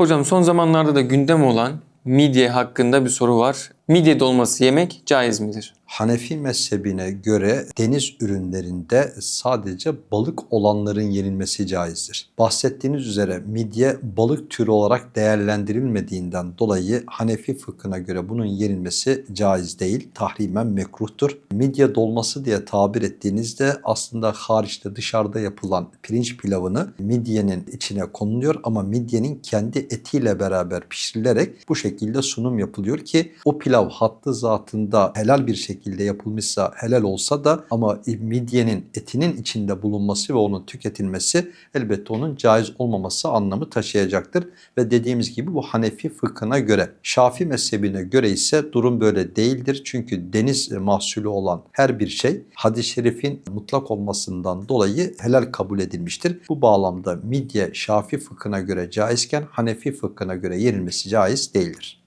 Hocam son zamanlarda da gündem olan midye hakkında bir soru var. Midye dolması yemek caiz midir? Hanefi mezhebine göre deniz ürünlerinde sadece balık olanların yenilmesi caizdir. Bahsettiğiniz üzere midye balık türü olarak değerlendirilmediğinden dolayı Hanefi fıkhına göre bunun yenilmesi caiz değil, tahrimen mekruhtur. Midye dolması diye tabir ettiğinizde aslında hariçte dışarıda yapılan pirinç pilavını midyenin içine konuluyor ama midyenin kendi etiyle beraber pişirilerek bu şekilde sunum yapılıyor ki o pilav hattı zatında helal bir şekilde yapılmışsa helal olsa da ama midyenin etinin içinde bulunması ve onun tüketilmesi elbette onun caiz olmaması anlamı taşıyacaktır. Ve dediğimiz gibi bu Hanefi fıkhına göre. Şafi mezhebine göre ise durum böyle değildir. Çünkü deniz mahsulü olan her bir şey hadis-i şerifin mutlak olmasından dolayı helal kabul edilmiştir. Bu bağlamda midye Şafi fıkhına göre caizken Hanefi fıkhına göre yenilmesi caiz değildir.